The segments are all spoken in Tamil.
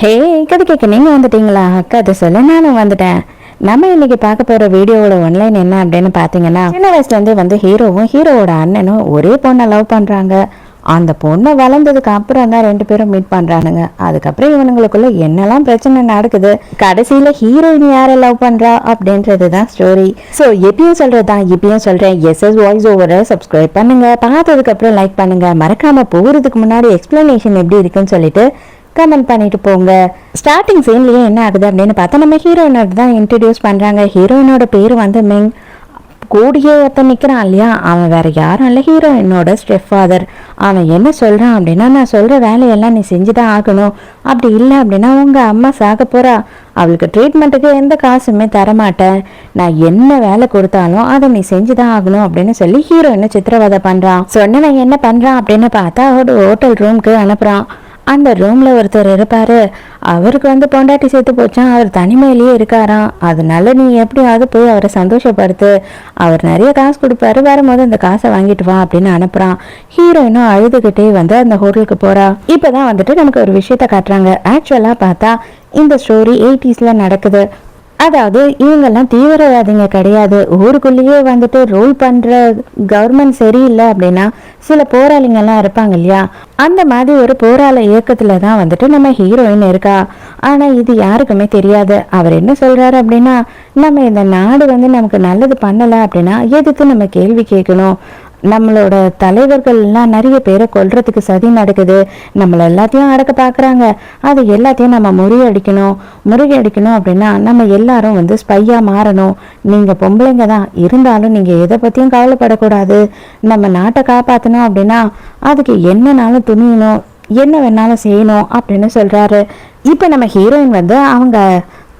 ஹே கதை கேட்க நீங்கள் வந்துட்டீங்களா? கதை சொல்ல நானும் வந்துட்டேன். நம்ம இன்னைக்கு பார்க்க போகிற வீடியோவோட ஒன்லைன் என்ன அப்படின்னு பார்த்தீங்கன்னா சின்ன வயசுலேருந்தே வந்து ஹீரோவும் ஹீரோவோட அண்ணனும் ஒரே பொண்ணை லவ் பண்ணுறாங்க அந்த பொண்ணை வளர்ந்ததுக்கு அப்புறம் தான் ரெண்டு பேரும் மீட் பண்ணுறானுங்க அதுக்கப்புறம் இவனுங்களுக்குள்ள என்னெல்லாம் பிரச்சனை நடக்குது கடைசியில் ஹீரோயின் யாரை லவ் பண்ணுறா அப்படின்றது தான் ஸ்டோரி ஸோ எப்பயும் சொல்கிறது தான் இப்பயும் சொல்கிறேன் எஸ்எஸ் வாய்ஸ் ஓவரை சப்ஸ்கிரைப் பண்ணுங்க. பார்த்ததுக்கப்புறம் லைக் பண்ணுங்க. மறக்காம போகிறதுக்கு முன்னாடி எக்ஸ்பிளனேஷன் எப்படி இருக்குன்னு சொல்லிட்டு கமெண்ட் பண்ணிட்டு போங்க. ஸ்டார்டிங் சீன்லேயே என்ன ஆகுது அப்படின்னு பார்த்தா நம்ம ஹீரோயினோட தான் இன்ட்ரடியூஸ் பண்ணுறாங்க ஹீரோயினோட பேர் வந்து மெங் கூடியே ஒருத்தன் நிற்கிறான் இல்லையா? அவன் வேற யாரும் இல்லை. ஹீரோயினோட ஸ்டெப் ஃபாதர் அவன் என்ன சொல்கிறான் அப்படின்னா நான் சொல்கிற வேலையெல்லாம் நீ செஞ்சு தான் ஆகணும். அப்படி இல்லை அப்படின்னா உங்கள் அம்மா சாக போகிறா அவளுக்கு ட்ரீட்மெண்ட்டுக்கு எந்த காசுமே தரமாட்டேன். நான் என்ன வேலை கொடுத்தாலும் அதை நீ செஞ்சு தான் ஆகணும். அப்படின்னு சொல்லி ஹீரோயினை சித்திரவதை பண்ணுறான் சொன்னவன் என்ன பண்ணுறான் அப்படின்னு பார்த்தா ஒரு ஹோட்டல் ரூம்க்கு அனுப்புகிறான் அந்த ரூமில் ஒருத்தர் இருப்பார். அவருக்கு வந்து பொண்டாட்டி சேர்த்து போச்சான் அவர் தனிமையிலேயே இருக்காராம். அதனால நீ எப்படியாவது போய் அவரை சந்தோஷப்படுத்து. அவர் நிறைய காசு கொடுப்பாரு வரும்போது அந்த காசை வாங்கிட்டு வா அப்படின்னு அனுப்புகிறான் ஹீரோயினும் அழுதுகிட்டே வந்து அந்த ஹோட்டலுக்கு போகிறா இப்போ தான் வந்துட்டு நமக்கு ஒரு விஷயத்த காட்டுறாங்க. ஆக்சுவலாக பார்த்தா இந்த ஸ்டோரி எயிட்டிஸில் நடக்குது. அதாவது இவங்கெல்லாம் தீவிரவாதிங்க கிடையாது. ஊருக்குள்ளேயே வந்துட்டு ரூல் பண்ற கவர்மெண்ட் சரியில்லை அப்படின்னா சில போராளிங்கெல்லாம் இருப்பாங்க இல்லையா? அந்த மாதிரி ஒரு போராள இயக்கத்துல தான் வந்துட்டு நம்ம ஹீரோயின் இருக்கா? ஆனா இது யாருக்குமே தெரியாது. அவர் என்ன சொல்றாரு அப்படின்னா நம்ம இந்த நாடு வந்து நமக்கு நல்லது பண்ணல அப்படின்னா எதுக்கு நம்ம கேள்வி கேட்கணும்? நம்மளோட தலைவர்கள்லாம் நிறைய பேரை கொல்றதுக்கு சதி நடக்குது. நம்மளை எல்லாத்தையும் அடக்க பார்க்குறாங்க அது எல்லாத்தையும் நம்ம முறியடிக்கணும். முறியடிக்கணும் அப்படின்னா நம்ம எல்லாரும் வந்து ஸ்பையாக மாறணும். நீங்கள் பொம்பளைங்க தான். இருந்தாலும் நீங்கள் எதை பற்றியும் கவலைப்படக்கூடாது. நம்ம நாட்டை காப்பாற்றணும் அப்படின்னா அதுக்கு என்னனாலும் துணியணும். என்ன வேணாலும் செய்யணும் அப்படின்னு சொல்கிறாரு இப்போ நம்ம ஹீரோயின் வந்து அவங்க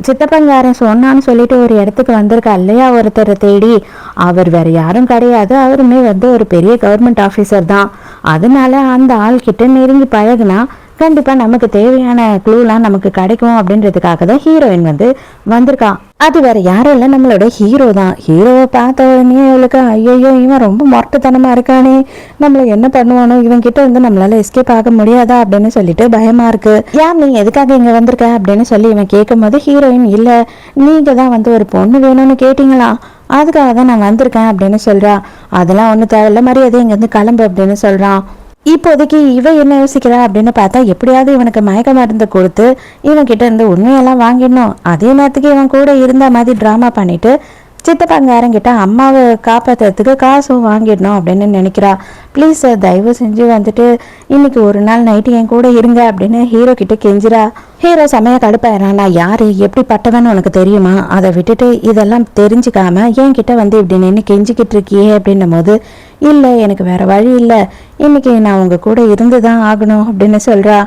சித்தப்பங்காரன் சொன்னான்னு சொல்லிட்டு ஒரு இடத்துக்கு வந்திருக்கா இல்லையா ஒருத்தரை தேடி? அவர் வேற யாரும் கிடையாது. அவருமே வந்து ஒரு பெரிய கவர்மெண்ட் ஆஃபீஸர் தான். அதனால அந்த ஆள்கிட்ட நெருங்கி பழகுனா கண்டிப்பாக நமக்கு தேவையான க்ளூலாம் நமக்கு கிடைக்கும் அப்படின்றதுக்காக தான் ஹீரோயின் வந்து வந்திருக்கா. அது வேற யாரும் இல்லை நம்மளோட ஹீரோ தான். ஹீரோவை பார்த்த உடனே அவளுக்கு ஐயோ இவன் ரொம்ப மொரட்டுத்தனமாக இருக்கானே. நம்மள என்ன பண்ணுவானோ இவன் கிட்ட இருந்து நம்மளால எஸ்கேப் ஆக முடியாதா அப்படின்னு சொல்லிட்டு பயமா இருக்கு. யார் நீ எதுக்காக இங்க வந்திருக்க அப்படின்னு சொல்லி இவன் கேட்கும் போது ஹீரோயின் இல்லை நீங்க தான் வந்து ஒரு பொண்ணு வேணும்னு கேட்டீங்களா? அதுக்காக தான் நான் வந்திருக்கேன் அப்படின்னு சொல்றா. அதெல்லாம் ஒன்றும் தேவையில்ல மரியாதை இங்கேருந்து கிளம்பு அப்படின்னு சொல்றான் இப்போதைக்கு இவன் என்ன யோசிக்கிறா அப்படின்னு பார்த்தா எப்படியாவது இவனுக்கு மயக்க மருந்து கொடுத்து இவன் கிட்ட இருந்து உண்மையெல்லாம் வாங்கிடணும். அதே நேரத்துக்கு இவன் கூட இருந்த மாதிரி ட்ராமா பண்ணிட்டு சித்தப்பங்காரங்கிட்ட அம்மாவை காப்பாத்துறதுக்கு காசும் வாங்கிடணும் அப்படின்னு நினைக்கிறா. ப்ளீஸ் சார் தயவு செஞ்சு வந்துட்டு இன்னைக்கு ஒரு நாள் நைட்டு என் கூட இருங்க அப்படின்னு ஹீரோ கிட்ட கெஞ்சிரா ஹீரோ செமையா கடுப்பாயிரான் நான் யாரு? எப்படி பட்டவன்னு உனக்கு தெரியுமா? அதை விட்டுட்டு இதெல்லாம் தெரிஞ்சுக்காம என் கிட்ட வந்து இப்படி நின்று கெஞ்சிக்கிட்டு இருக்கியே அப்படின்னும் போது இல்லை எனக்கு வேற வழி இல்லை. இன்னைக்கு நான் உங்க கூட இருந்து தான் ஆகணும் அப்படின்னு சொல்றா.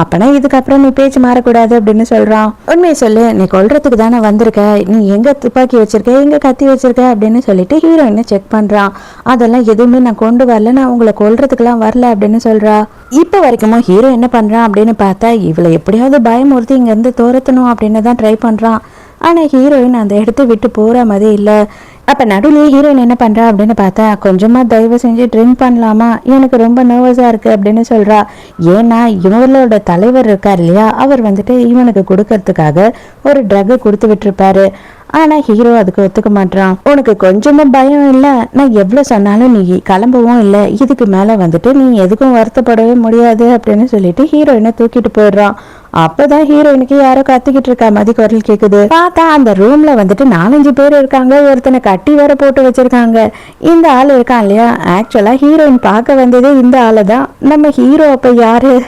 அப்பனா இதுக்கப்புறம் நீ பேச்சு மாறக்கூடாது அப்படின்னு சொல்றான் உண்மையை சொல்லு நீ கொல்றதுக்கு தானே வந்திருக்க. நீ எங்க துப்பாக்கி வச்சிருக்க எங்க கத்தி வச்சிருக்க அப்படின்னு சொல்லிட்டு ஹீரோயினை செக் பண்றான் அதெல்லாம் எதுவுமே நான் கொண்டு வரல. நான் உங்களை கொல்றதுக்குலாம் வரல அப்படின்னு சொல்றா. இப்போ வரைக்குமோ ஹீரோ என்ன பண்றான் அப்படின்னு பார்த்தா இவளை எப்படியாவது பயமுறுத்தி இங்க இருந்து துரத்தணும் அப்படின்னு தான் ட்ரை பண்றான் ஆனால் ஹீரோயின் அந்த இடத்த விட்டு போகிற மாதிரி இல்லை. அப்போ நடுவுலயே ஹீரோயின் என்ன பண்ணுறா அப்படின்னு பார்த்தா கொஞ்சமாக தயவு செஞ்சு ட்ரிங்க் பண்ணலாமா? எனக்கு ரொம்ப நர்வஸாக இருக்கு அப்படின்னு சொல்கிறா ஏன்னா இவங்களோட தலைவர் இருக்கார் இல்லையா? அவர் வந்துட்டு இவனுக்கு கொடுக்கறதுக்காக ஒரு ட்ரக்கு கொடுத்து விட்டுருப்பாரு. ஆனா ஹீரோ அதுக்கு ஒத்துக்க மாட்டான் உனக்கு கொஞ்சமும் பயம் இல்ல நான் எவ்வளவு சொன்னாலும் நீ கிளம்பவும் இல்ல இதுக்கு மேல வந்துட்டு நீ எதுக்கும் வருத்தப்படவே முடியாது அப்படின்னு சொல்லிட்டு ஹீரோயினை தூக்கிட்டு போயிடுறான். அப்பதான் ஹீரோயினுக்கு யாரோ கத்திக்கிட்டு இருக்கா மாதிரி குரல் கேக்குது. பார்த்தா அந்த ரூம்ல வந்துட்டு நாலஞ்சு பேர் இருக்காங்க ஒருத்தனை கட்டி வேற போட்டு வச்சிருக்காங்க. இந்த ஆள் இருக்கான் இல்லையா? ஆக்சுவலா ஹீரோயின் பார்க்க வந்ததே இந்த ஆளை தான். நம்ம ஹீரோ அப்ப யாரு?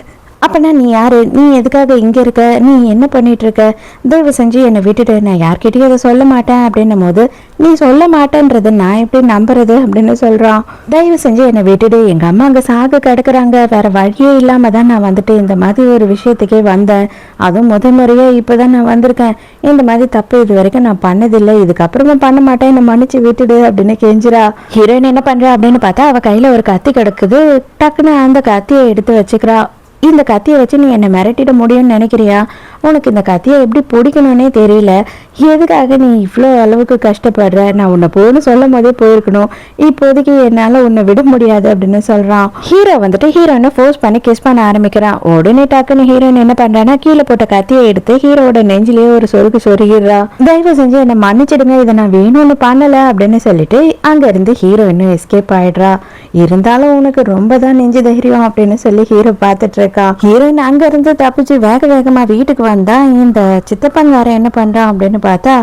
அப்போனா நீ யார்? நீ எதுக்காக இங்கே இருக்க? நீ என்ன பண்ணிகிட்ருக்க தயவு செஞ்சு என்னை விட்டுட்டு நான் யார்கிட்டயும் அதை சொல்ல மாட்டேன் அப்படின்னும் போது நீ சொல்ல மாட்டேன்றது நான் எப்படி நம்புறது அப்படின்னு சொல்கிறான் தயவு செஞ்சு என்னை விட்டுடு. எங்கள் அம்மா அங்கே சாக கிடக்குறாங்க. வேறு வழியே இல்லாமல் தான் நான் வந்துட்டு இந்த மாதிரி ஒரு விஷயத்துக்கே வந்தேன். அதுவும் முத இப்போ தான் நான் வந்திருக்கேன். இந்த மாதிரி தப்பு இது வரைக்கும் நான் பண்ணதில்லை. இதுக்கப்புறமா பண்ண மாட்டேன். என்னை மன்னிச்சு விட்டுடு அப்படின்னு கெஞ்சிரா ஹீரோயின் என்ன பண்ணுறா அப்படின்னு பார்த்தா அவள் கையில் ஒரு கத்தி கிடக்குது. டக்குன்னு அந்த கத்தியை எடுத்து வச்சுக்கிறா. இந்த கத்தியை வச்சு நீ என்னை மிரட்டிட முடியும்னு நினைக்கிறியா? உனக்கு இந்த கத்தியை எப்படி பிடிக்கணும்னே தெரியல. எதுக்காக நீ இவ்வளோ அளவுக்கு கஷ்டப்படுற? நான் உன்னை போன்னு சொல்லும் போதே போயிருக்கணும். இப்போதைக்கு என்னால் உன்னை விட முடியாது அப்படின்னு சொல்கிறான் ஹீரோ வந்துட்டு ஹீரோனை ஃபோர்ஸ் பண்ணி கிஸ் பண்ண ஆரம்பிக்கிறான். உடனே டக்குன்னு ஹீரோயின் என்ன பண்ணுறான்னா கீழே போட்ட கத்தியை எடுத்து ஹீரோட நெஞ்சிலேயே ஒரு சொருகு சொருகிடுறா. தயவு செஞ்சு என்னை மன்னிச்சிடுங்க இதை நான் வேணும்னு பண்ணலை அப்படின்னு சொல்லிட்டு அங்கேருந்து ஹீரோயினும் எஸ்கேப் ஆயிடுறா. இருந்தாலும் உனக்கு ரொம்ப தான் நெஞ்சு தைரியம் அப்படின்னு சொல்லி ஹீரோ பார்த்துட்டு இருக்கா. ஹீரோயின் அங்கேருந்து தப்பிச்சு வேக வேகமாக வீட்டுக்கு வந்தா இந்த சித்தப்பன் வேற என்ன பண்ணுறான் அப்படின்னு பார்த்தா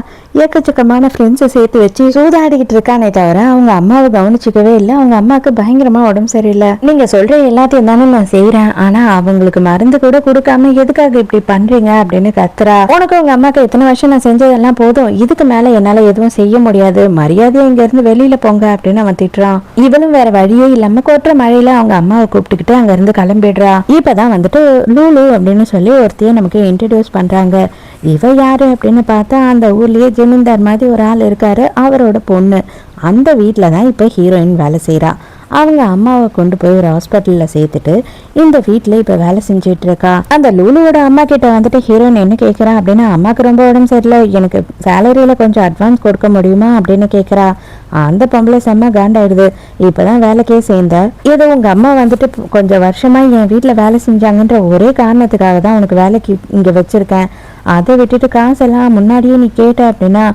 எக்கச்சக்கமான ஃப்ரெண்ட்ஸை சேர்த்து வச்சு சூதாடிக்கிட்டு இருக்கானே தவிர அவங்க அம்மாவை கவனிச்சிக்கவே இல்லை. அவங்க அம்மாவுக்கு பயங்கரமா உடம்பு சரியில்லை. நீங்க சொல்ற எல்லாத்தையும் தானே நான் செய்யறேன் ஆனா அவங்களுக்கு மருந்து கூட கொடுக்காம எதுக்காக இப்படி பண்றீங்க அப்படின்னு கத்துறா. உனக்கு உங்க அம்மாவுக்கு எத்தனை வருஷம் நான் செஞ்சதெல்லாம் போதும். இதுக்கு மேல என்னால எதுவும் செய்ய முடியாது. மரியாதையை இங்க இருந்து வெளியில போங்க அப்படின்னு அவன் திட்டுறான். இவளும் வேற வழியே இல்லாமல் கொட்டுற மழையில அவங்க அம்மாவை கூப்பிட்டுக்கிட்டு அங்க இருந்து இப்போ இப்பதான் வந்துட்டு லூலு அப்படின்னு சொல்லி ஒருத்தைய நமக்கு இன்ட்ரடியூஸ் பண்றாங்க. இவ யாரு அப்படின்னு பார்த்தா அந்த ஊர்லேயே ஜமீன்தார் மாதிரி ஒரு ஆள் இருக்காரு அவரோட பொண்ணு. அந்த வீட்டில் தான் இப்போ ஹீரோயின் வேலை செய்கிறா அவங்க அம்மாவை கொண்டு போய் ஒரு ஹாஸ்பிட்டலில் சேர்த்துட்டு இந்த வீட்டில் இப்போ வேலை செஞ்சுட்டு இருக்கா? அந்த லூலுவோட அம்மா கிட்ட வந்துட்டு ஹீரோயின் என்ன கேட்குறா அப்படின்னா அம்மாவுக்கு ரொம்ப உடம்பு சரியில்லை. எனக்கு சேலரியில் கொஞ்சம் அட்வான்ஸ் கொடுக்க முடியுமா? அப்படின்னு கேட்குறா அந்த பொம்பளை செம்ம காண்டாயிடுது. இப்போதான் வேலைக்கே சேர்ந்த ஏதோ உங்கள் அம்மா வந்துட்டு கொஞ்சம் வருஷமாக என் வீட்டில் வேலை செஞ்சாங்கன்ற ஒரே காரணத்துக்காக தான் உனக்கு வேலைக்கு இங்கே வச்சுருக்கேன். அதை விட்டுட்டு காசெல்லாம் முன்னாடியே நீ கேட்ட அப்படின்னா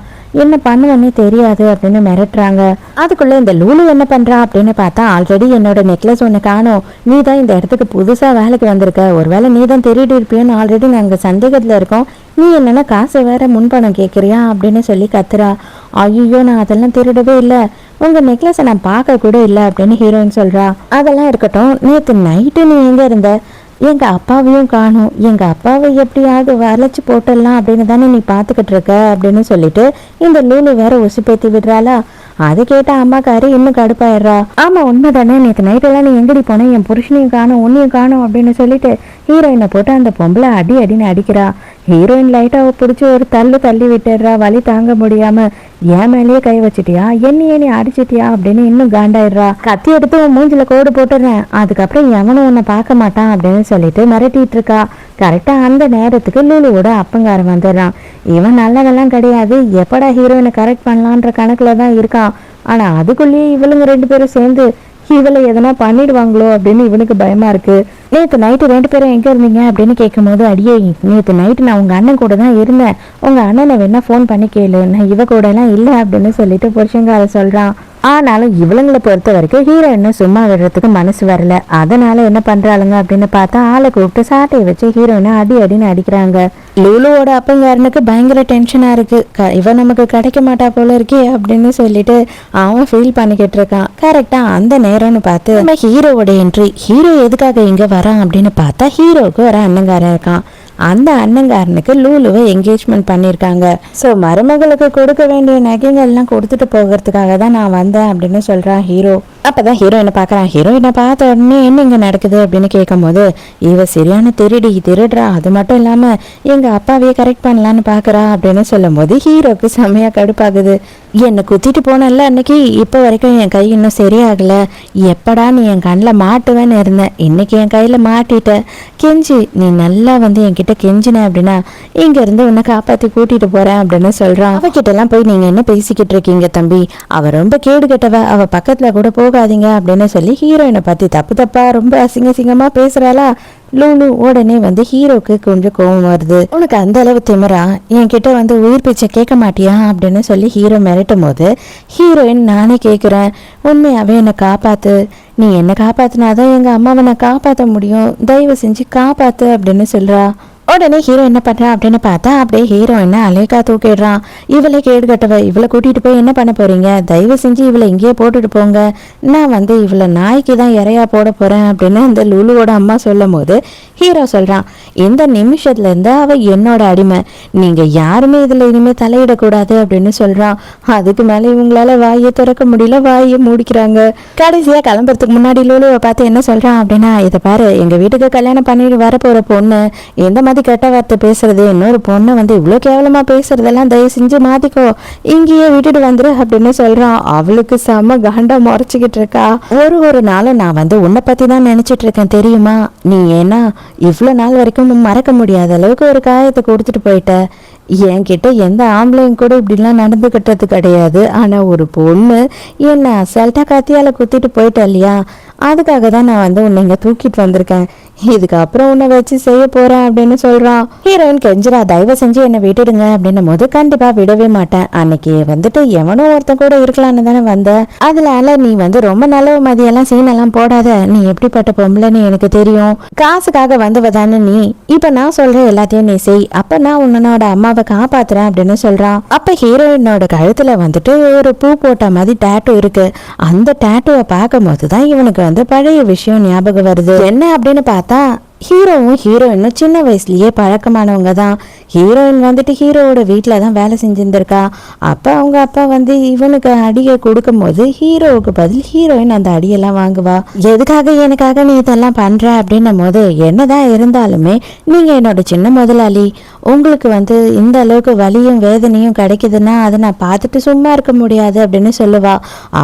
என்ன பண்ணுவேன்னே தெரியாது அப்படின்னு மிரட்டுறாங்க. அதுக்குள்ள இந்த லூலு என்ன பண்றா அப்படின்னு பார்த்தா ஆல்ரெடி என்னோட நெக்லஸ் ஒன்று காணும். நீ தான் இந்த இடத்துக்கு புதுசா வேலைக்கு வந்திருக்க. ஒருவேளை நீ தான் திருடி இருப்பியோன்னு ஆல்ரெடி நாங்க சந்தேகத்துல இருக்கோம். நீ என்னென்னா காசை வேற முன்பணம் கேட்குறியா அப்படின்னு சொல்லி கத்துறா. ஐயோ நான் அதெல்லாம் திருடவே இல்லை. உங்கள் நெக்லஸை நான் பார்க்க கூட இல்லை அப்படின்னு ஹீரோயின் சொல்கிறா அதெல்லாம் இருக்கட்டும் நேற்று நைட்டு நீ எங்கே இருந்த? எங்க அப்பாவையும் காணும். எங்க அப்பாவை எப்படியாவது வளைச்சி போட்டுடலாம் அப்படின்னு தானே நீ பார்த்துக்கிட்டு இருக்க அப்படின்னு சொல்லிட்டு இந்த லூலு வேற உசுப்பேத்தி விடுறாளா? அது கேட்ட அம்மாக்காரு இன்னும் கடுப்பாயிடுறா. ஆமா உண்மைதானே. நேற்று நைட்டெல்லாம் நீ எங்கடி போனேன் என் புருஷனையும் காணும் உன்னையும் காணும் அப்படின்னு சொல்லிட்டு ஹீரோயினை போட்டு அந்த பொம்பளை அடி அடின்னு அடிக்கிறா. ஹீரோயின் லைட்டாக பிடிச்சி ஒரு தள்ளு தள்ளி விட்டுடுறா வலி தாங்க முடியாம. என் மேலேயே கை வச்சிட்டியா? என்னையே நீ அடிச்சிட்டியா அப்படின்னு இன்னும் காண்டாயிடுறா. கத்தி எடுத்து உன் மூஞ்சில கோடு போட்டுடுறேன். அதுக்கப்புறம் எவனும் உன்னை பார்க்க மாட்டான் அப்படின்னு சொல்லிட்டு மிரட்டிட்டு இருக்கா. கரெக்டா அந்த நேரத்துக்கு லூலுவோட அப்பங்காரன் வந்துடுறான். இவன் நல்லவெல்லாம் கிடையாது. எப்படா ஹீரோயினை கரெக்ட் பண்ணலான்ற கணக்குல தான் இருக்கான். ஆனா அதுக்குள்ளேயே இவளுங்க ரெண்டு பேரும் சேர்ந்து இவளை எதனா பண்ணிடுவாங்களோ அப்படின்னு இவனுக்கு பயமா இருக்கு. நேற்று நைட்டு ரெண்டு பேரும் எங்கே இருந்தீங்க? அப்படின்னு கேட்கும்போது அடியே நேற்று நைட்டு நான் உங்கள் அண்ணன் கூட தான் இருந்தேன். உங்கள் அண்ணனை வேணா ஃபோன் பண்ணி கேளு. நான் இவ கூடலாம் இல்லை அப்படின்னு சொல்லிட்டு புருஷங்கார சொல்கிறான் ஆனாலும் இவளுங்களை பொறுத்த வரைக்கும் ஹீரோயினை சும்மா விடுறதுக்கு மனசு வரல. அதனால என்ன பண்றாளுங்க அப்படின்னு பார்த்தா ஆளை கூப்பிட்டு சாட்டையை வச்சு ஹீரோயினை அடி அடின்னு அடிக்கிறாங்க. லூலுவோட அப்பங்காரனுக்கு பயங்கர டென்ஷனா இருக்கு. க- இவன் நமக்கு கிடைக்க மாட்டா போல இருக்கே அப்படின்னு சொல்லிட்டு அவன் ஃபீல் பண்ணிக்கிட்டு இருக்கான். கரெக்டா அந்த நேரம்னு பார்த்து நம்ம ஹீரோவோட என்ட்ரி ஹீரோ எதுக்காக இங்க வரான் அப்படின்னு பார்த்தா ஹீரோவுக்கு ஒரு அண்ணங்காரன் இருக்கான். அந்த அண்ணங்காரனுக்கு லூலுவை என்கேஜ்மெண்ட் பண்ணியிருக்காங்க ஸோ மருமகளுக்கு கொடுக்க வேண்டிய நகைகள்லாம் கொடுத்துட்டு போகிறதுக்காக தான் நான் வந்தேன் அப்படின்னு சொல்கிறான் ஹீரோ. அப்பதான் ஹீரோயினை பார்க்குறான்? ஹீரோயினை பார்த்த உடனே என்ன இங்கே நடக்குது அப்படின்னு கேட்கும்போது இவ சரியான திருடி திருடுறா. அது மட்டும் இல்லாமல் எங்கள் அப்பாவையே கரெக்ட் பண்ணலான்னு பார்க்குறா. அப்படின்னு சொல்லும்போது ஹீரோக்கு செம்மையாக கடுப்பாகுது. என்னை குத்திட்டு போனல அன்னைக்கு? இப்போ வரைக்கும் என் கை இன்னும் சரியாகலை. எப்படா நீ என் கண்ணில் மாட்டுவேன்னு இருந்தேன் இன்னைக்கு என் கையில் மாட்டிட்ட. கெஞ்சி நீ நல்லா வந்து என்கிட்ட கெஞ்சின அப்படின்னா இங்க இருந்து உன்னை காப்பாத்தி கூட்டிட்டு போறேன் அப்படின்னு சொல்றான். அவகிட்ட எல்லாம் போய் நீங்க என்ன பேசிக்கிட்டு இருக்கீங்க தம்பி? அவ ரொம்ப கேடு கெட்டவ. அவ பக்கத்துல கூட போகாதீங்க அப்படின்னு சொல்லி ஹீரோயினை பத்தி தப்பு தப்பா ரொம்ப அசிங்க அசிங்கமா பேசுறாளா லூலு உடனே வந்து ஹீரோக்கு கொஞ்சம் கோவம் வருது. உனக்கு அந்த அளவு திமிரா? என்கிட்ட வந்து உயிர் பிச்சை கேட்க மாட்டியா? அப்படின்னு சொல்லி ஹீரோ மிரட்டும் போது ஹீரோயின் நானே கேட்குறேன் உண்மையாவே என்னை காப்பாத்து. நீ என்ன காப்பாத்தினாதான் எங்க அம்மாவை நான் காப்பாற்ற முடியும். தயவு செஞ்சு காப்பாத்து அப்படின்னு சொல்றா. உடனே ஹீரோ என்ன பண்றா அப்படின்னு பார்த்தா அப்படியே ஹீரோயினை அலேக்கா தூக்கிடுறான். இவளை கேடு கட்டவ இவளை கூட்டிட்டு போய் என்ன பண்ண போறீங்க? தயவு செஞ்சு இவளை இங்கேயே போட்டுட்டு போங்க. நான் வந்து இவளை நாய்க்கு தான் இறையா போட போறேன் அப்படின்னு இந்த லுலுவோட அம்மா சொல்லும் போது ஹீரோ சொல்றான் இந்த நிமிஷத்துல இருந்து அவ என்னோட அடிமை. நீங்க யாருமே இதுல இனிமே தலையிடக்கூடாது அப்படின்னு சொல்றான். அதுக்கு மேல இவங்களால வாயை திறக்க முடியல வாயை மூடிக்கிறாங்க. கடைசியா கிளம்புறதுக்கு முன்னாடி லூலுவை பார்த்து என்ன சொல்றான் அப்படின்னா இதை பாரு எங்க வீட்டுக்கு கல்யாணம் பண்ணிட்டு வர போற பொண்ணு எந்த மாதிரி மாதிரி கெட்ட வார்த்தை பேசுறது இன்னொரு பொண்ணை வந்து இவ்வளோ கேவலமா பேசுறதெல்லாம் தயவு செஞ்சு மாத்திக்கோ. இங்கேயே விட்டுட்டு வந்துரு அப்படின்னு சொல்றான். அவளுக்கு செம கண்டம் முறைச்சிக்கிட்டு இருக்கா. ஒரு ஒரு நாளும் நான் வந்து உன்னை பத்தி தான் நினைச்சிட்டு இருக்கேன் தெரியுமா? நீ ஏன்னா இவ்வளோ நாள் வரைக்கும் மறக்க முடியாத அளவுக்கு ஒரு காயத்தை கொடுத்துட்டு போயிட்ட. என்கிட்ட எந்த ஆம்பளையும் கூட இப்படிலாம் நடந்துக்கிட்டது கிடையாது. ஆனால் ஒரு பொண்ணு என்ன அசால்ட்டாக கத்தியால் குத்திட்டு போயிட்டா இல்லையா? அதுக்காக தான் நான் வந்து உன்னை இங்கே தூக்கிட்டு வந்திருக்கேன். இதுக்கப்புறம் உன்னை வச்சு செய்ய போறேன் அப்படின்னு சொல்றான். ஹீரோயின் கெஞ்சிரா தயவு செஞ்சு என்னை விட்டுடுங்க அப்படின்னும் போது கண்டிப்பா விடவே மாட்டேன். அன்னைக்கு வந்துட்டு எவனோ ஒருத்தன் கூட இருக்கலாம்னு தானே வந்த. அதனால நீ வந்து ரொம்ப நல்ல மதியெல்லாம் சீனெல்லாம் போடாத. நீ எப்படிப்பட்ட பொம்பளைன்னு எனக்கு தெரியும். காசுக்காக வந்தவ தானே நீ. இப்ப நான் சொல்ற எல்லாத்தையும் நீ செய். அப்ப நான் உன்னோட அம்மாவை காப்பாத்துறேன் அப்படின்னு சொல்றான். அப்ப ஹீரோயினோட கழுத்துல வந்துட்டு ஒரு பூ போட்ட மாதிரி டேட்டூ இருக்கு. அந்த டேட்டூவை பார்க்கும்போது தான் இவனுக்கு வந்து பழைய விஷயம் ஞாபகம் வருது. என்ன அப்படின்னு பார்த்தா ஹீரோவும் ஹீரோயினும் சின்ன வயசுலயே பழக்கமானவங்க தான். ஹீரோயின் வந்துட்டு ஹீரோவோட வீட்டில் தான் வேலை செஞ்சுருந்துருக்கா. அப்போ அவங்க அப்பா வந்து இவனுக்கு அடியை கொடுக்கும்போது ஹீரோவுக்கு பதில் ஹீரோயின் அந்த அடியெல்லாம் வாங்குவா. எதுக்காக எனக்காக நீ இதெல்லாம் பண்ற அப்படின்னும் போது என்னதான் இருந்தாலுமே நீங்க என்னோட சின்ன முதலாளி. உங்களுக்கு வந்து இந்த அளவுக்கு வலியும் வேதனையும் கிடைக்குதுன்னா அதை நான் பார்த்துட்டு சும்மா இருக்க முடியாது அப்படின்னு சொல்லுவா.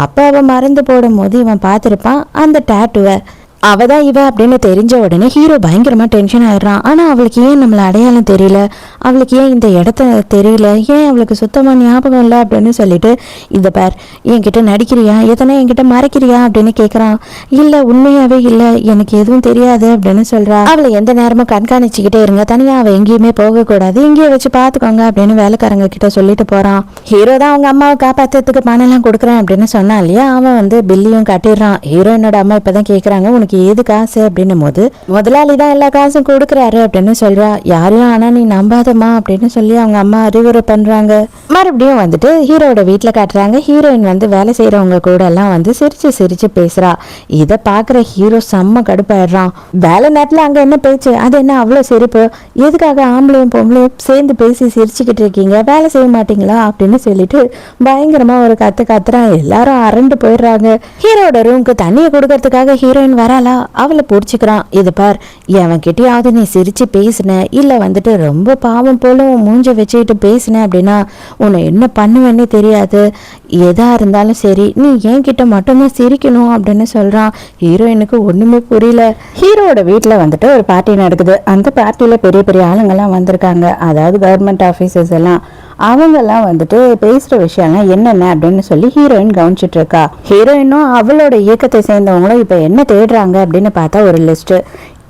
அப்போ அவன் மறந்து போடும் போது இவன் பார்த்துருப்பான் அந்த டேட்டுவை அவ தான் இவ அப்படின்னு தெரிஞ்ச உடனே ஹீரோ பயங்கரமாக டென்ஷன் ஆயிடுறான். ஆனால் அவளுக்கு ஏன் நம்மள அடையாளம் தெரியல? அவளுக்கு ஏன் இந்த இடத்த தெரியல? ஏன் அவளுக்கு சுத்தமாக ஞாபகம் இல்லை அப்படின்னு சொல்லிட்டு இந்த பார் என்கிட்ட நடிக்கிறியா? எதனா என்கிட்ட மறைக்கிறியா? அப்படின்னு கேட்குறான் இல்லை உண்மையாகவே இல்லை. எனக்கு எதுவும் தெரியாது அப்படின்னு சொல்கிறா அவளை எந்த நேரமும் கண்காணிச்சுக்கிட்டே இருங்க. தனியாக அவள் எங்கேயுமே போகக்கூடாது. இங்கேயே வச்சு பார்த்துக்கோங்க அப்படின்னு வேலைக்காரங்க கிட்ட சொல்லிட்டு போகிறான் ஹீரோ தான் அவங்க அம்மாவை காப்பாத்துறதுக்கு பணம்லாம் கொடுக்குறேன் அப்படின்னு சொன்னா இல்லையா? அவன் வந்து பில்லையும் கட்டிடுறான். ஹீரோயினோட அம்மா இப்பதான் கேட்குறாங்க உனக்கு ஏது காசு அப்படின்னும் போது முதலாளி தான் எல்லா காசும் கொடுக்குறாரு அப்படின்னு சொல்றா. யாரையும் ஆனா நீ நம்பாதம்மா அப்படின்னு சொல்லி அவங்க அம்மா அறிவுரை பண்றாங்க. மறுபடியும் வந்துட்டு ஹீரோட வீட்டுல காட்டுறாங்க. ஹீரோயின் வந்து வேலை செய்யறவங்க கூட எல்லாம் வந்து சிரிச்சு சிரிச்சு பேசுறா. இதை பாக்குற ஹீரோ செம்ம கடுப்பாயிடுறான். வேலை நேரத்துல அங்க என்ன பேச்சு? அது என்ன அவ்வளவு சிரிப்பு? எதுக்காக ஆம்பளையும் பொம்பளையும் சேர்ந்து பேசி சிரிச்சுக்கிட்டு இருக்கீங்க? வேலை செய்ய மாட்டீங்களா? அப்படின்னு சொல்லிட்டு பயங்கரமா ஒரு கத்து கத்துறான். எல்லாரும் அரண்டு போயிடுறாங்க. ஹீரோட ரூம்க்கு தண்ணியை கொடுக்கறதுக்காக ஹீரோயின் வராளா? அவளை பிடிச்சிக்கிறான். இது பார் எவன்கிட்டயாவது நீ சிரிச்சு பேசுன இல்ல வந்துட்டு ரொம்ப பாவம் போல உன் மூஞ்ச வச்சுக்கிட்டு பேசின அப்படின்னா உன்னை என்ன பண்ணுவேன்னே தெரியாது. எதா இருந்தாலும் சரி நீ என்கிட்ட மட்டும்தான் சிரிக்கணும் அப்படின்னு சொல்றான். ஹீரோயினுக்கு ஒண்ணுமே புரியல. ஹீரோட வீட்டில் வந்துட்டு ஒரு பார்ட்டி நடக்குது. அந்த பார்ட்டியில் பெரிய பெரிய ஆளுங்கெல்லாம் வந்திருக்காங்க. அதாவது கவர்மெண்ட் ஆஃபீஸர்ஸ் எல்லாம். அவங்கெல்லாம் வந்துட்டு பேசுகிற விஷயம்லாம் என்னென்ன அப்படின்னு சொல்லி ஹீரோயின் கவனிச்சிட்டு இருக்கா. ஹீரோயினும் அவளோட இயக்கத்தை சேர்ந்தவங்களும் இப்போ என்ன தேடுறாங்க அப்படின்னு பார்த்தா ஒரு லிஸ்ட்டு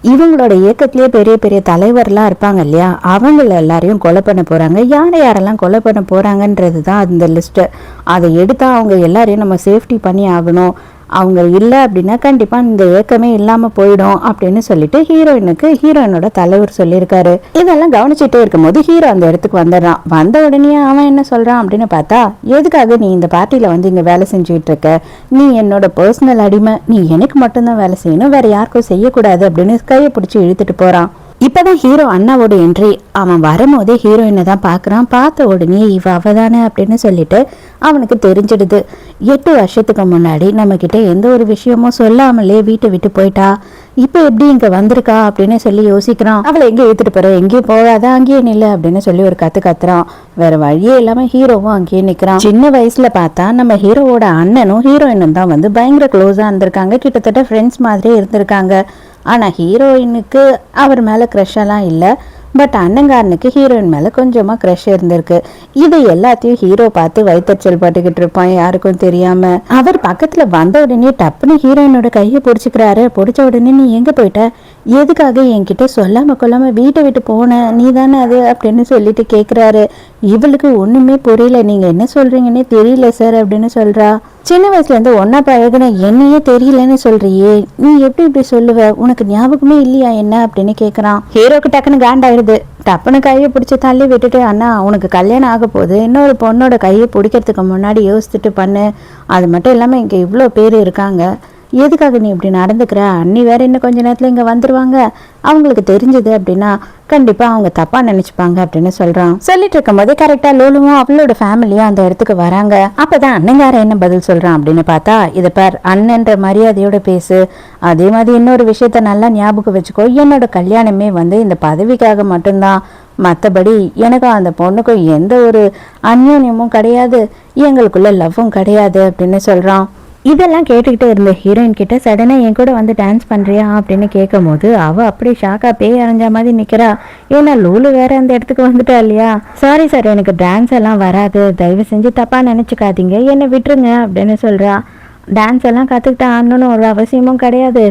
இவங்களோட இயக்கத்திலேயே பெரிய பெரிய தலைவர்லாம் இருப்பாங்க இல்லையா? அவங்கள எல்லாரையும் கொலை பண்ண போகிறாங்க யாரை யாரெல்லாம் கொலை பண்ண போகிறாங்கன்றது தான் அந்த லிஸ்ட்டு அதை எடுத்தால் அவங்க எல்லாரையும் நம்ம சேஃப்டி பண்ணி ஆகணும். அவங்க இல்லை அப்படின்னா கண்டிப்பாக இந்த ஏக்கமே இல்லாமல் போயிடும் அப்படின்னு சொல்லிட்டு ஹீரோயினுக்கு ஹீரோயினோட தலைவர் சொல்லியிருக்காரு. இதெல்லாம் கவனிச்சுட்டே இருக்கும்போது ஹீரோ அந்த இடத்துக்கு வந்துடுறான். வந்த உடனே அவன் என்ன சொல்கிறான் அப்படின்னு பார்த்தா எதுக்காக நீ இந்த பார்ட்டியில் வந்து இங்கே வேலை செஞ்சுட்டு இருக்க? நீ என்னோட பர்சனல் அடிமை. நீ எனக்கு மட்டும்தான் வேலை செய்யணும். வேற யாருக்கும் செய்யக்கூடாது. அப்படின்னு கையை பிடிச்சி இழுத்துட்டு போகிறான் போறான் இப்பதான் ஹீரோ அண்ணாவோட என்ட்ரி அவன் வரும்போதே ஹீரோயினை தான் பார்க்குறான். பார்த்த உடனே இவ அவதானே அப்படின்னு சொல்லிட்டு அவனுக்கு தெரிஞ்சிடுது. எட்டு வருஷத்துக்கு முன்னாடி நம்ம கிட்ட எந்த ஒரு விஷயமும் சொல்லாமலே வீட்டை விட்டு போயிட்டா. இப்போ எப்படி இங்க வந்திருக்கா அப்படின்னு சொல்லி யோசிக்கிறான். அவளை எங்கே ஏற்றுட்டு போற? எங்கேயும் போகாத? அங்கேயே நில்லை அப்படின்னு சொல்லி ஒரு கத்து கத்துறான். வேற வழியே இல்லாம ஹீரோவும் அங்கேயே நிக்கிறான். சின்ன வயசுல பார்த்தா நம்ம ஹீரோவோட அண்ணனும் ஹீரோயினும் தான் வந்து பயங்கர க்ளோஸாக இருந்திருக்காங்க. கிட்டத்தட்ட ஃப்ரெண்ட்ஸ் மாதிரியே இருந்திருக்காங்க. ஆனா ஹீரோயினுக்கு அவர் மேல க்ரெஷ்ஷெல்லாம் எல்லாம் இல்லை. பட் அண்ணங்காரனுக்கு ஹீரோயின் மேல கொஞ்சமா க்ரெஷ் இருந்திருக்கு. இது எல்லாத்தையும் ஹீரோ பார்த்து வைத்தறிச்சல் பட்டுக்கிட்டு இருப்பான் யாருக்கும் தெரியாம. அவர் பக்கத்துல வந்த உடனே டப்புன்னு ஹீரோயினோட கையை பிடிச்சிக்கிறாரு. பிடிச்ச உடனே நீ எங்க போயிட்ட? எதுக்காக என்கிட்ட சொல்லாம கொல்லாம வீட்டை விட்டு போன நீ தானே அது அப்படின்னு சொல்லிட்டு கேட்குறாரு இவளுக்கு ஒன்றுமே புரியல. நீங்கள் என்ன சொல்கிறீங்கன்னே தெரியல சார் அப்படின்னு சொல்கிறா சின்ன வயசுலேருந்து ஒன்றா ஒன்னா பழகுன என்னையே தெரியலன்னு சொல்கிறியே நீ எப்படி இப்படி சொல்லுவ? உனக்கு ஞாபகமே இல்லையா என்ன அப்படின்னு கேட்குறான் ஹீரோக்கு டக்குன்னு காண்டாயிடுது டப்புன்னு கையை பிடிச்சி தள்ளி விட்டுட்டு அண்ணா உனக்கு கல்யாணம் ஆக போகுது. இன்னொரு பொண்ணோட கையை பிடிக்கிறதுக்கு முன்னாடி யோசிச்சுட்டு பண்ணு. அது மட்டும் இல்லாமல் இங்கே இவ்வளோ பேர் இருக்காங்க. எதுக்காக நீ இப்படி நடந்துக்கிற? அண்ணி வேற இன்னும் கொஞ்ச நேரத்தில் இங்கே வந்துருவாங்க. அவங்களுக்கு தெரிஞ்சது அப்படின்னா கண்டிப்பாக அவங்க தப்பாக நினச்சிப்பாங்க அப்படின்னு சொல்கிறான் சொல்லிட்டு இருக்கும்போது கரெக்டாக லோலுவும் அவளோட ஃபேமிலியும் அந்த இடத்துக்கு வராங்க. அப்போ தான் அண்ணங்கார என்ன பதில் சொல்கிறான் அப்படின்னு பார்த்தா இதை பார் அண்ணன்ற மரியாதையோட பேசு. அதே மாதிரி இன்னொரு விஷயத்த நல்லா ஞாபகம் வச்சுக்கோ. என்னோட கல்யாணமே வந்து இந்த பதவிக்காக மட்டும்தான். மற்றபடி எனக்கும் அந்த பொண்ணுக்கும் எந்த ஒரு அந்யோன்யமும் கிடையாது. எங்களுக்குள்ள லவ்வும் கிடையாது அப்படின்னு சொல்கிறான் இதெல்லாம் கேட்டுக்கிட்டே இருந்த. ஹீரோயின் கிட்ட சடனாக என் கூட வந்து டான்ஸ் பண்ணுறியா அப்படின்னு கேட்கும்போது அவள் அப்படியே ஷாக்காக பேய் அரைஞ்ச மாதிரி நிற்கிறா ஏன்னா லூலு வேற அந்த இடத்துக்கு வந்துட்டா இல்லையா? சாரி சார் எனக்கு டான்ஸ் எல்லாம் வராது. தயவு செஞ்சு தப்பாக நினச்சிக்காதீங்க. என்னை விட்டுருங்க அப்படின்னு சொல்கிறா டான்ஸ் எல்லாம் கற்றுக்கிட்டு ஆடணும்னு ஒரு அவசியமும் கிடையாது.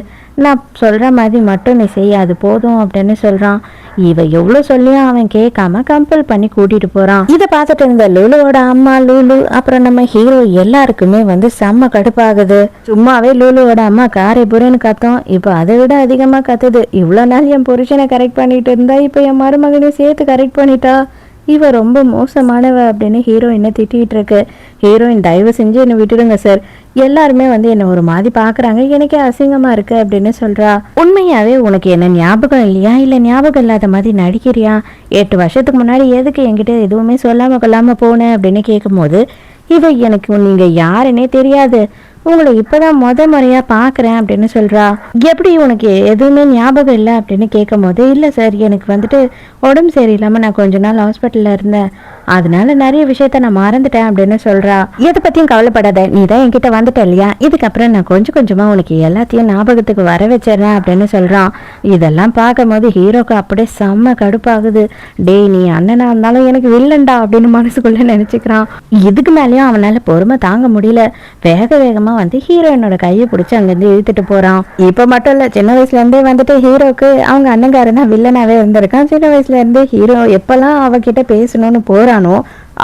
நான் சொல்கிற மாதிரி மட்டும் நீ செய்யாது போதும் அப்படின்னு சொல்கிறான் இவ எவ்வளோ சொல்லியும் அவன் கேட்காம கம்பல் பண்ணி கூட்டிகிட்டு போகிறான் இதை பார்த்துட்டு இருந்த லூலுவோட அம்மா லூலு அப்புறம் நம்ம ஹீரோ எல்லாருக்குமே வந்து செம்ம கடுப்பாகுது. சும்மாவே லூலுவோட அம்மா காரை புரேன்னு கத்தோம். இப்போ அதை விட அதிகமாக கத்துது. இவ்வளோ நாள் என் புருஷனை கரெக்ட் பண்ணிட்டு இருந்தா இப்போ என் மருமகனையும் சேர்த்து கரெக்ட் பண்ணிட்டா. இவ ரொம்ப மோசமானவ அப்படின்னு ஹீரோயினை திட்டிகிட்டு இருக்கு. ஹீரோயின் தயவு செஞ்சு என்னை விட்டுடுங்க சார் எல்லாருமே வந்து என்னை ஒரு மாதிரி பார்க்குறாங்க. எனக்கே அசிங்கமா இருக்கு அப்படின்னு சொல்றா. உண்மையாவே உனக்கு என்ன ஞாபகம் இல்லையா? இல்லை ஞாபகம் இல்லாத மாதிரி நடிக்கிறியா? எட்டு வருஷத்துக்கு முன்னாடி எதுக்கு என்கிட்ட எதுவுமே சொல்லாம கொள்ளாம போனேன் அப்படின்னு கேட்கும்போது இவ எனக்கு நீங்க யாருன்னே தெரியாது. உங்களை இப்பதான் முத முறையா பார்க்குறேன் அப்படின்னு சொல்றா. எப்படி உனக்கு எதுவுமே ஞாபகம் இல்லை அப்படின்னு கேட்கும்போது இல்லை சார் எனக்கு வந்துட்டு உடம்பு சரியில்லாம நான் கொஞ்ச நாள் ஹாஸ்பிட்டல்ல இருந்தேன். அதனால நிறைய விஷயத்த நான் மறந்துட்டேன் அப்படின்னு சொல்றா. எதை பத்தியும் கவலைப்படாத நீ தான் என்கிட்ட வந்துட்ட இல்லையா? இதுக்கப்புறம் நான் கொஞ்சம் கொஞ்சமா உனக்கு எல்லாத்தையும் ஞாபகத்துக்கு வர வச்சிடறேன் அப்படின்னு சொல்றான் இதெல்லாம் பார்க்கும்போது ஹீரோக்கு அப்படியே செம்ம கடுப்பாகுது. டேய் நீ அண்ணனா இருந்தாலும் எனக்கு வில்லண்டா அப்படின்னு மனசுக்குள்ள நினைச்சுக்கிறான். இதுக்கு மேலேயும் அவனால பொறுமை தாங்க முடியல. வேக வேகமா வந்து ஹீரோயினோட கையை பிடிச்சி அங்கேருந்து இழுத்துட்டு போறான். இப்போ மட்டும் இல்ல சின்ன வயசுல இருந்தே வந்துட்டு ஹீரோக்கு அவங்க அண்ணங்காரன் தான் வில்லனாவே இருந்திருக்கான். சின்ன வயசுல இருந்தே ஹீரோ எப்போல்லாம் அவகிட்ட பேசணும்னு போறானோ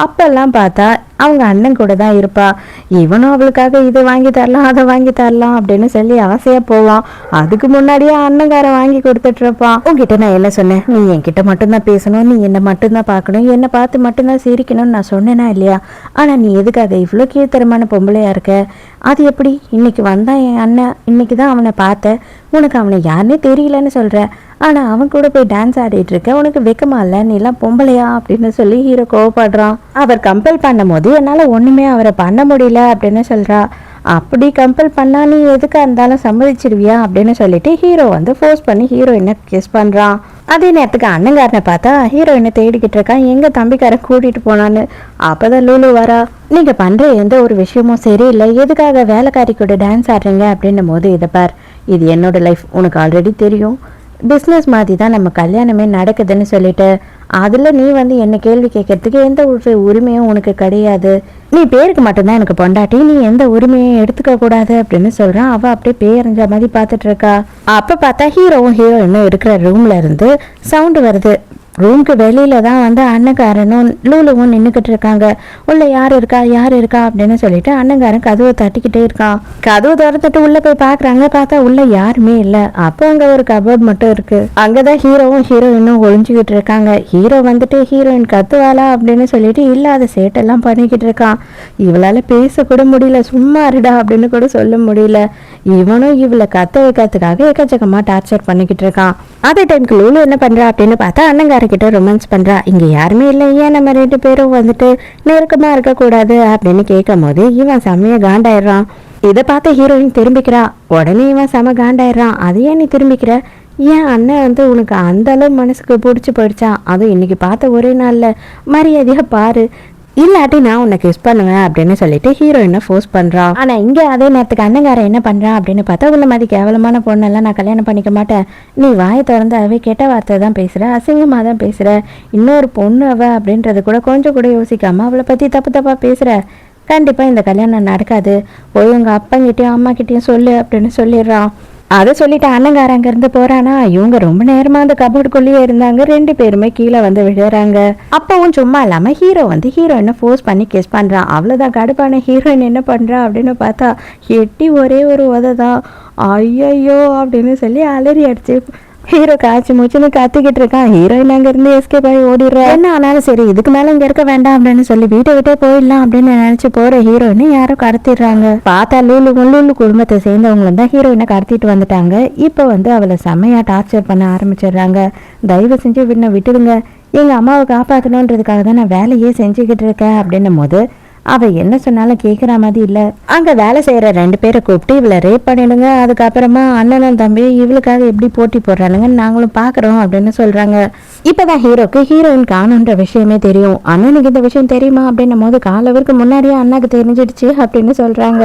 அப்பெல்லாம் பார்த்தா அவங்க அண்ணன் கூட தான் இருப்பா. இவனும் அவளுக்காக இதை வாங்கி தரலாம் அதை வாங்கி தரலாம் அப்படின்னு சொல்லி ஆசையா போவான். அதுக்கு முன்னாடியே அண்ணங்காரன் வாங்கி கொடுத்துட்டு இருப்பான். உங்ககிட்ட நான் என்ன சொன்னேன்? நீ என்கிட்ட மட்டும்தான் பேசணும் நீ என்னை மட்டும்தான் பார்க்கணும் என்னை பார்த்து மட்டும்தான் சிரிக்கணும்னு நான் சொன்னேனா இல்லையா? ஆனா நீ எதுக்காக இவ்வளோ கீழ்த்தரமான பொம்பளையா இருக்க? அது எப்படி? இன்னைக்கு வந்தான் என் அண்ணன் இன்னைக்கு தான் அவனை பார்த்தேன் உனக்கு அவனை யாருன்னே தெரியலன்னு சொல்ற. ஆனால் அவன் கூட போய் டான்ஸ் ஆடிட்டு இருக்க உனக்கு வெக்கமா இல்லை? நீ எல்லாம் பொம்பளையா அப்படின்னு சொல்லி ஹீரோ கோவப்படுறான். அவர் கம்பல் பண்ணும் போது என்னால் ஒன்றுமே அவரை பண்ண முடியல அப்படின்னு சொல்கிறா அப்படி கம்பல் பண்ணா நீ எதுக்காக இருந்தாலும் சம்மதிச்சிடுவியா அப்படின்னு சொல்லிட்டு ஹீரோ வந்து ஃபோர்ஸ் பண்ணி ஹீரோயினை கிஸ் பண்ணுறான் அதே நேரத்துக்கு அண்ணங்காரனை பார்த்தா ஹீரோயினை தேடிக்கிட்டு இருக்கான். எங்கள் தம்பிக்காரன் கூட்டிகிட்டு போனான்னு. அப்போதான் லூலு வரா நீங்கள் பண்ணுற எந்த ஒரு விஷயமும் சரியில்லை. எதுக்காக வேலைக்காரி கூட டான்ஸ் ஆடுறீங்க? அப்படின்னும் போது இதை பார் இது என்னோட லைஃப் உனக்கு ஆல்ரெடி தெரியும். பிஸ்னஸ் மாதிரி தான் நம்ம கல்யாணமே நடக்குதுன்னு சொல்லிட்டு அதில் நீ வந்து என்ன கேள்வி கேட்கறதுக்கு எந்த ஒரு உரிமையும் உனக்கு கிடையாது. நீ பேருக்கு மட்டும்தான் எனக்கு பொண்டாட்டி நீ எந்த உரிமையும் எடுத்துக்க கூடாது அப்படின்னு சொல்கிறான் அவள் அப்படியே பேரஞ்ச மாதிரி பார்த்துட்டு இருக்கா. அப்போ பார்த்தா ஹீரோவும் ஹீரோயினும் இருக்கிற ரூம்ல இருந்து சவுண்டு வருது. ரூம்க்கு வெளியில தான் வந்து அண்ணக்காரனும் லூலுவும் நின்றுக்கிட்டு இருக்காங்க. உள்ள யார் இருக்கா? யார் இருக்கா? அப்படின்னு சொல்லிட்டு அண்ணங்காரன் கதவை தட்டிக்கிட்டே இருக்கான். கதவு திறந்துட்டு உள்ள போய் பாக்குறாங்க. பார்த்தா உள்ள யாருமே இல்ல. அப்போ அங்க ஒரு கபோர்ட் மட்டும் இருக்கு. அங்கதான் ஹீரோவும் ஹீரோயினும் ஒழிஞ்சுக்கிட்டு இருக்காங்க. ஹீரோ வந்துட்டு ஹீரோயின் கத்துவாளா அப்படின்னு சொல்லிட்டு இல்லாத சேட்டெல்லாம் பண்ணிக்கிட்டு இருக்கான். இவளால பேச கூட முடியல. சும்மா இருடா அப்படின்னு கூட சொல்ல முடியல. இவனும் இவளை கத்த வைக்கிறதுக்காக எக்கச்சக்கமா டார்ச்சர் பண்ணிக்கிட்டு இருக்கான். அதே டைம்க்கு லூலு என்ன பண்ணுறா அப்படின்னு பார்த்தா அண்ணங்காரக்கிட்ட ரொமான்ஸ் பண்ணுறா இங்கே யாருமே இல்லை ஏன் நம்ம ரெண்டு பேரும் வந்துட்டு நெருக்கமாக இருக்கக்கூடாது அப்படின்னு கேட்கும் போது இவன் செம்மையாக காண்டாயிடுறான். இதை பார்த்து ஹீரோயின் திரும்பிக்கிறா. உடனே இவன் செம காண்டாயிடுறான். அதையே நீ திரும்பிக்கிற? ஏன் அண்ணன் வந்து உனக்கு அந்த அளவு மனசுக்கு பிடிச்சி போயிடுச்சா? அதுவும் இன்னைக்கு பார்த்த ஒரே நாளில். மரியாதையாக பாரு. இல்லாட்டி நான் உன்னை கிஸ் பண்ணுவேன் அப்படின்னு சொல்லிட்டு ஹீரோயினை ஃபோர்ஸ் பண்ணுறான் ஆனால் இங்கே அதே நேரத்துக்கு அண்ணங்காரன் என்ன பண்ணுறான் அப்படின்னு பார்த்தா உள்ள மாதிரி கேவலமான பொண்ணெல்லாம் நான் கல்யாணம் பண்ணிக்க மாட்டேன். நீ வாயை திறந்து அவே கெட்ட வார்த்தை தான் பேசுகிற அசிங்கமாக தான் பேசுகிற இன்னொரு பொண்ணு அவ அப்படின்றது கூட கொஞ்சம் கூட யோசிக்காம அவளை பற்றி தப்பு தப்பாக பேசுகிற கண்டிப்பாக இந்த கல்யாணம் நடக்காது. போய் உங்கள் அப்பங்கிட்டயும் அம்மாக்கிட்டேயும் சொல்லு அப்படின்னு சொல்லிடுறான் அதை சொல்லிட்டு அண்ணங்கார அங்கிருந்து போறானா? இவங்க ரொம்ப நேரமா அந்த கபோர்டுக்குள்ளேயே இருந்தாங்க. ரெண்டு பேருமே கீழே வந்து விழுறாங்க. அப்பவும் சும்மா இல்லாம ஹீரோ வந்து ஹீரோயினை ஃபோர்ஸ் பண்ணி கிஸ் பண்றான். அவ்வளோதான் கடுப்பான ஹீரோயின் என்ன பண்றா அப்படின்னு பார்த்தா எட்டி ஒரே ஒரு உதை தான் ஐயையோ அப்படின்னு சொல்லி அலறி அடிச்சு ஹீரோ காய்ச்சி மூச்சுன்னு கத்திக்கிட்டு இருக்கான் ஹீரோயின் அங்க இருந்து எஸ்கேப் ஆகி ஓடிடுறா. என்ன ஆனாலும் சரி இதுக்கு மேல இங்க இருக்க வேண்டாம் அப்படின்னு சொல்லி வீட்டை விட்டே போயிடலாம் அப்படின்னு நினைச்சு போற ஹீரோயினை யாரோ கடத்திடுறாங்க. பார்த்தா லூலு லூலு குடும்பத்தை சேர்ந்தவங்களும் தான் ஹீரோயினை கடத்திட்டு வந்துட்டாங்க. இப்போ வந்து அவளை செம்மையா டார்ச்சர் பண்ண ஆரம்பிச்சிடுறாங்க. தயவு செஞ்சு விண்ண விட்டுடுங்க. எங்க அம்மாவை காப்பாற்றணுன்றதுக்காக தான் நான் வேலையே செஞ்சுக்கிட்டு இருக்கேன் அப்படின்னும் போது அவ என்ன சொன்னாலும் கேட்குற மாதிரி இல்லை. அங்கே வேலை செய்கிற ரெண்டு பேரை கூப்பிட்டு இவளை ரேப் பண்ணிடுங்க. அதுக்கப்புறமா அண்ணனும் தம்பி இவளுக்காக எப்படி போட்டி போடுறானுங்கன்னு நாங்களும் பார்க்குறோம் அப்படின்னு சொல்கிறாங்க இப்போதான் ஹீரோக்கு ஹீரோயின் காணுன்ற விஷயமே தெரியும். அண்ணனுக்கு இந்த விஷயம் தெரியுமா அப்படின்னும் போது காலவருக்கு முன்னாடியே அண்ணாக்கு தெரிஞ்சிடுச்சு அப்படின்னு சொல்கிறாங்க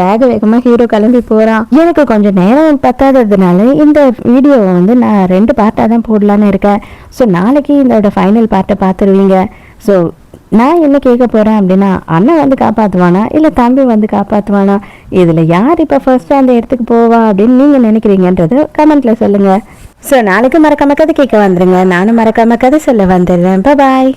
வேக வேகமாக ஹீரோ கிளம்பி போகிறான் எனக்கு கொஞ்சம் நேரம் பத்தாததுனால இந்த வீடியோவை வந்து நான் ரெண்டு பார்ட்டாக தான் போடலான்னு இருக்கேன். ஸோ நாளைக்கு இதோட ஃபைனல் பார்ட்டை பார்த்துருவீங்க. ஸோ நான் என்ன கேட்க போகிறேன் அப்படின்னா அண்ணன் வந்து காப்பாற்றுவானா இல்லை தம்பி வந்து காப்பாற்றுவானா இதில் யார் இப்போ ஃபர்ஸ்ட் அந்த இடத்துக்கு போவா அப்படின்னு நீங்கள் நினைக்கிறீங்கன்றது கமெண்ட்டில் சொல்லுங்கள் ஸோ நாளைக்கு மறக்காம கதை கேட்க வந்துருங்க. நானும் மறக்காம கதை சொல்ல வந்துடுறேன். பாய்